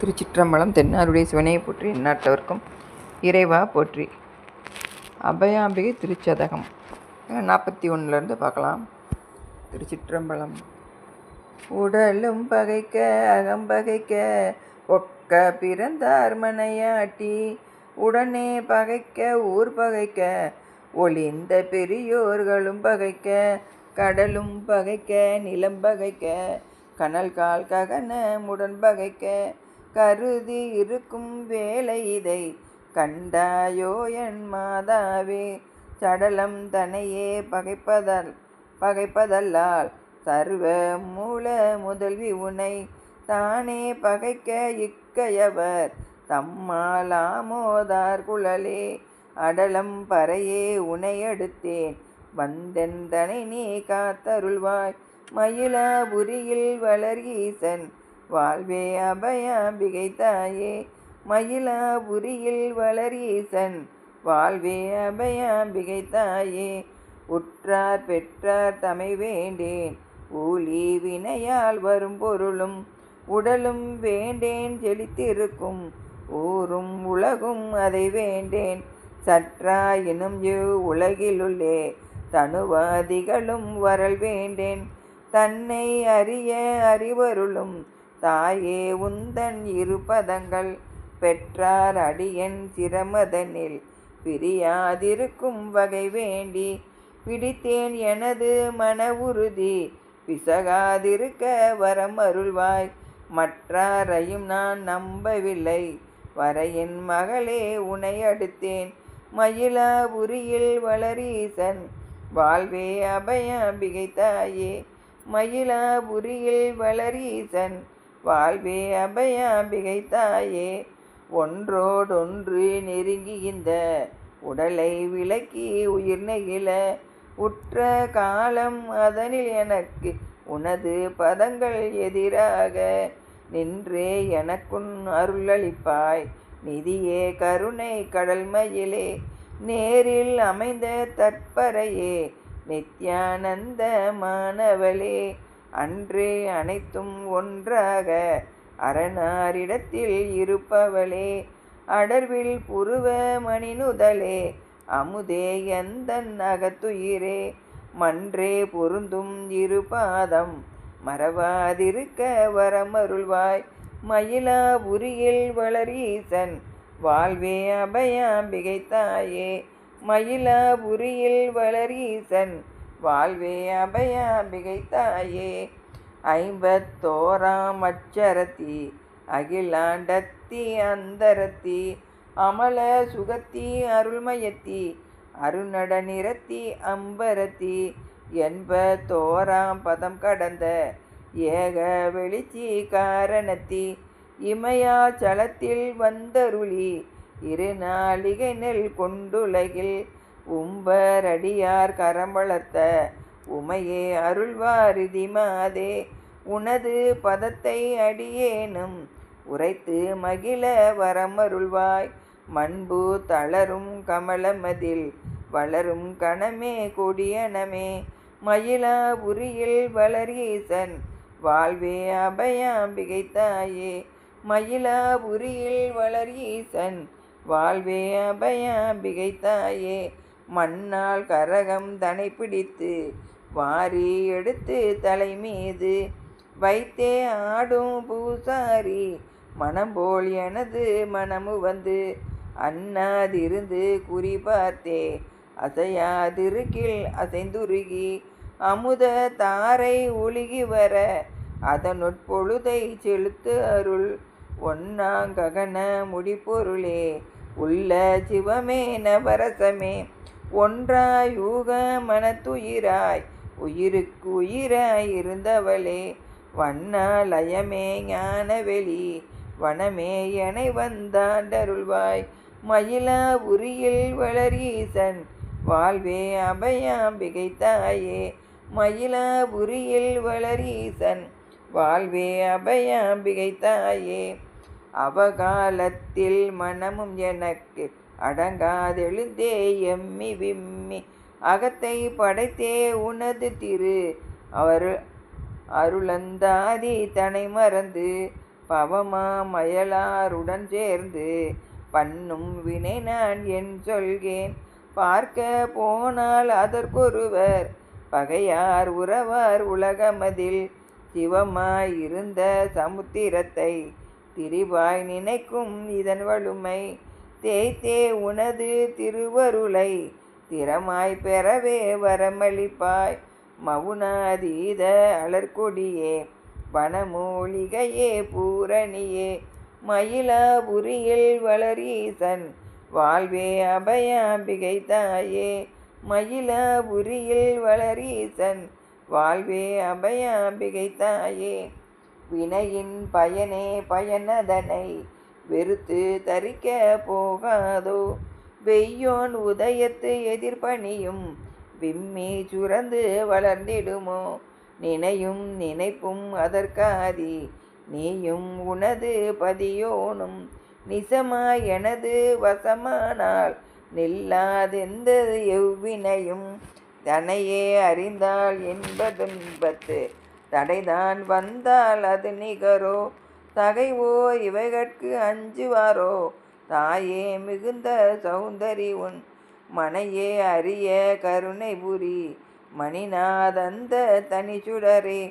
திருச்சிற்றம்பலம் தென்னாருடைய சிவனையை போற்றி எந்நாட்டவர்க்கும் இறைவா போற்றி. அபயாம்பிகை திருச்சதகம். நாற்பத்தி ஒன்றுலேருந்து பார்க்கலாம். திருச்சிற்றம்பலம். உடலும் பகைக்க அகம்பகைக்க ஒக்க பிறந்தார் மனையாட்டி உடனே பகைக்க ஊர் பகைக்க ஒளிந்த பெரியோர்களும் பகைக்க கடலும் பகைக்க நிலம் பகைக்க கனல் கால் ககன முடன் பகைக்க கருதி இருக்கும் வேலை இதை கண்டாயோ என் மாதாவே? சடலம் தனையே பகைப்பதல் பகைப்பதல்லால் சர்வ மூல முதல்வி உனை தானே பகைக்க இக்கையவர். தம்மாலாமோதார் குழலே அடலம் பறையே உனையெடுத்தேன் வந்தென் தனை நீ காத்தருள்வாய் மயிலாபுரியில் வளர் ஈசன் வாழ்வே அபயாம்பிகை தாயே மயிலாபுரியில் வளரீசன் வாழ்வே அபயாம்பிகை தாயே உற்றார் பெற்றார் தமை வேண்டேன். ஊழி வினையால் வரும் பொருளும் உடலும் வேண்டேன் செழித்திருக்கும் ஊரும் உலகும் அதை வேண்டேன். சற்றாயினும் இவ் உலகிலுள்ளே தனுவாதிகளும் வரல் வேண்டேன். தன்னை அறிய அறிவருளும் தாயே உந்தன் இருபதங்கள் பெற்றார் அடியன் சிரமதனில். பிரியாதிருக்கும் வகை வேண்டி பிடித்தேன் எனது மன உறுதி பிசகாதிருக்க வரம் அருள்வாய் மற்றாரையும் நான் நம்பவில்லை. வரையின் மகளே உனை அடுத்தேன். மயிலாபுரியில் வளரீசன் வாழ்வே அபயாம்பிகை தாயே. மயிலாபுரியில் வளரீசன் வாழ்வே அபயாம்பிகை தாயே ஒன்றோடொன்று நெருங்கி இந்த உடலை விளக்கி உயிர் நெகிழ உற்ற காலம் அதனில் எனக்கு உனது பதங்கள் எதிராக நின்றே எனக்குன் அருளளிப்பாய். நிதியே கருணை கடல் மயிலே நேரில் அமைந்த தற்பரையே நித்யானந்த மாணவளே அன்றே அனைத்தும் ஒன்றாக அரணாரிடத்தில் இருப்பவளே அடர்வில் புருவ மணினுதலே அமுதே எந்தன் அகத்துயிரே மன்றே பொருந்தும் இருபாதம் மறவாதிருக்க வரமருள்வாய் மயிலாபுரியில் வளரீசன் வாழ்வே அபயாம்பிகை தாயே மயிலாபுரியில் வளரீசன் வாழ்வே அபயாம்பிகை தாயே ஐம்பத்தோராம் அச்சரத்தி அகிலாண்டத்தி அந்தரத்தி அமல சுகத்தி அருள்மயத்தி அருணட நிறத்தி அம்பரத்தி எண்பத்தோராம் பதம் கடந்த ஏக வெளிச்சி காரணத்தி இமயாச்சலத்தில் வந்தருளி இரு நாளிகை நெல் கொண்டுலகில் உம்பரடியார் கரம் உமையே அருள்வாரிதி மாதே உனது பதத்தை அடியேனும் உரைத்து மகிழ வரமருள்வாய். மண்பு தளரும் கமலமதில் வளரும் கணமே கொடியனமே மயிலாபுரியில் வளரீசன் வாழ்வே அபயாம்பிகை தாயே மயிலாபுரியில் வளரீசன் வாழ்வே அபயாம்பிகை தாயே மண்ணால் கரகம் தனை பிடித்து வாரி எடுத்து தலை மீது வைத்தே ஆடும் பூசாரி மனம் போல் எனது மனமு வந்து அண்ணாதிருந்து குறி பார்த்தே அசையாதிருக்கில் அசைந்துருகி அமுத தாரை ஒழுகி வர அதனுட்பொழுதை செலுத்து அருள் ஒன்னாங்ககன முடிப்பொருளே உள்ள சிவமே நவரசமே ஒன்றாய் யூக மனத்துயிராய் உயிருக்கு உயிராய் இருந்தவளே வண்ணாலயமே ஞானவெளி வனமே எனை வந்தாண்டருள்வாய் மயிலா உரியில் வளரீசன் வாழ்வே அபயாம்பிகை தாயே மயிலாபுரியில் வளரீசன் வாழ்வே அபயாம்பிகை தாயே அவகாலத்தில் மனமும் எனக்கு அடங்காதெழுந்தே எம்மி விம்மி. அகத்தை படைத்தே உனது திரு. அவர் அருளந்தாதி தனை மறந்து பவமா மயலாருடன் சேர்ந்து பண்ணும் வினை நான் என் சொல்கேன். பார்க்க போனால் அதற்கொருவர் பகையார் உறவார் உலகமதில். சிவமாய் இருந்த சமுத்திரத்தை திரிவாய் நினைக்கும் இதன் வலுமை தேய்த்தே உனது திருவருளை திறமாய் பெறவே வரமளிப்பாய். மவுனாதீத அலர்கொடியே வனமூலிகையே பூரணியே மயிலாபுரியில் வளரீசன் வாழ்வே அபயாம்பிகை தாயே மயிலாபுரியில் வளரீசன் வாழ்வே அபயாம்பிகை தாயே. வினையின் பயனே பயனதனை வெறுத்து தரிக்க போகாதோ? வெய்யோன் உதயத்து எதிர்பணியும் விம்மி சுரந்து வளர்ந்திடுமோ? நினையும் நினைப்பும் அதற்காதி நீயும் உனது பதியோனும் நிசமா எனது வசமானால் நில்லாதெந்த எவ்வினையும்? தனையே அறிந்தால் என்பதுன்பத்து தடைதான் வந்தால் அது நிகரோ? தகைவோ இவைகட்கு அஞ்சுவாரோ? தாயே மிகுந்த சௌந்தரி உன் மனையே அரிய கருணை புரி. மணிநாதந்த தனிச்சுடரே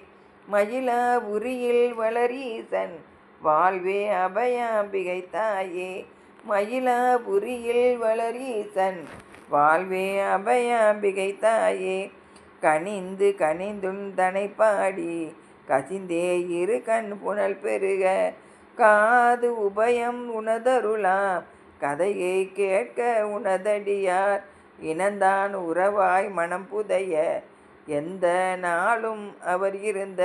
மயிலாபுரியில் வளரீசன். வாழ்வே அபயாம்பிகை தாயே மயிலாபுரியில் வளரீசன். வாழ்வே அபயாம்பிகை தாயே கனிந்து கனிந்தும் தனை பாடி கசிந்தே இரு கண் புனல் பெருக காது உபயம் உணதருளாம் கதையை கேட்க உனதடியார் இனந்தான் உறவாய் மனம் புதைய எந்த நாளும் அவர் இருந்த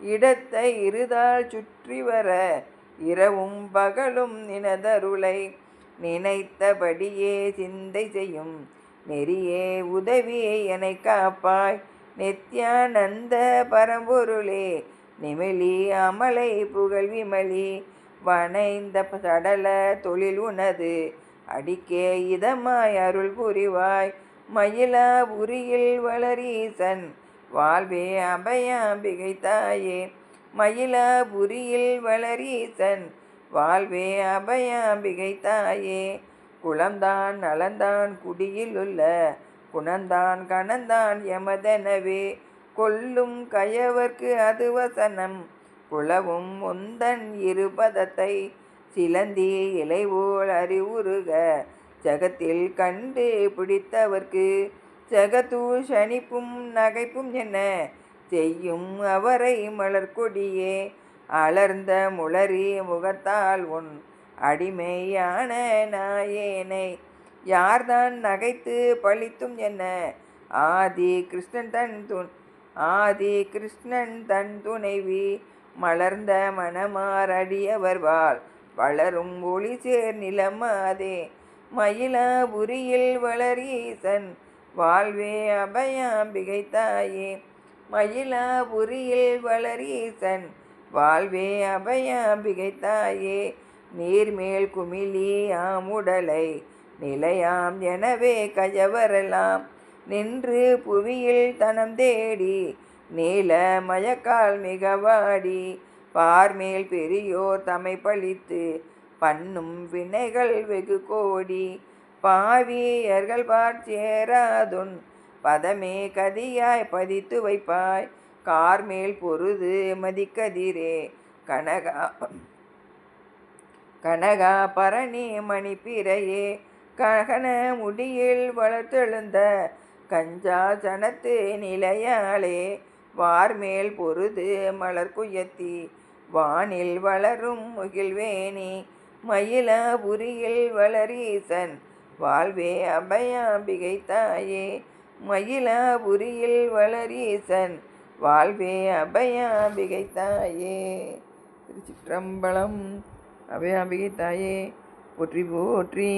இடத்தை இருதால் சுற்றி வர இரவும் பகலும் நினதருளை நினைத்தபடியே சிந்தை செய்யும். நெறியே உதவியே என காப்பாய் நித்யானந்த பரம்பொருளே நிமிழி அமலை புகழ் விமலி வனைந்த சடல தொழில் உனது அடிக்கே இதமாய் அருள் புரிவாய் மயிலாபுரியில் வளரீசன் வாழ்வே அபயாம்பிகை தாயே மயிலாபுரியில் வளரீசன் வாழ்வே அபயாம்பிகை தாயே குளம்தான் நலந்தான் குடியில் உள்ள குணந்தான் கணந்தான் எமதெனவே. கொல்லும் கயவர்க்கு அது வசனம். குளவும் முந்தன் இருபதத்தை சிலந்தி இலைவோல் அறிவுறுக. ஜகத்தில் கண்டு பிடித்தவர்க்கு ஜகத்தூள் சனிப்பும் நகைப்பும் என்ன? செய்யும் அவரை மலர்கொடியே. அலர்ந்த முளரி முகத்தால் உன் அடிமையான நாயேனை. யார்தான் நகைத்து பழித்தும் என்ன? ஆதி கிருஷ்ணன் தன் துன் ஆதி கிருஷ்ணன் தன் துணைவி. மலர்ந்த மனமாரடியவர் வாழ் வளரும் ஒளி சேர் நிலம் அதே. மயிலாபுரியில் வளரீசன் வாழ்வே அபயாம்பிகை தாயே மயிலாபுரியில் வளரீசன் வாழ்வே அபயாம்பிகை தாயே நீர்மேல் குமிழி ஆமுடலை நிலையாம். எனவே கயவரெல்லாம் நின்று புவியில் தனம் தேடி நீல மயக்கால் மிகவாடி பார்மேல் பெரியோர் தமை பழித்து பண்ணும் வினைகள் வெகு கோடி. பாவியர்கள் பார்ச்சேராதுன் பதமே கதியாய் பதித்து வைப்பாய். கார்மேல் பொருது மதிக்கதிரே கனகா கனகா பரணி மணிப்பிரையே ககன முடியில் வளர்த்தெழுந்த கஞ்சா ஜனத்து நிலையாலே வார்மேல் பொருது மலர் குயத்தி வானில் வளரும் முகில்வேணி மயிலாபுரியில் வளரீசன் வாழ்வே அபயாம்பிகை தாயே மயிலாபுரியில் வளரீசன் வாழ்வே அபயாம்பிகை தாயே. திருச்சிற்றம்பலம் அபயாம்பிகை தாயே போற்றி போற்றி.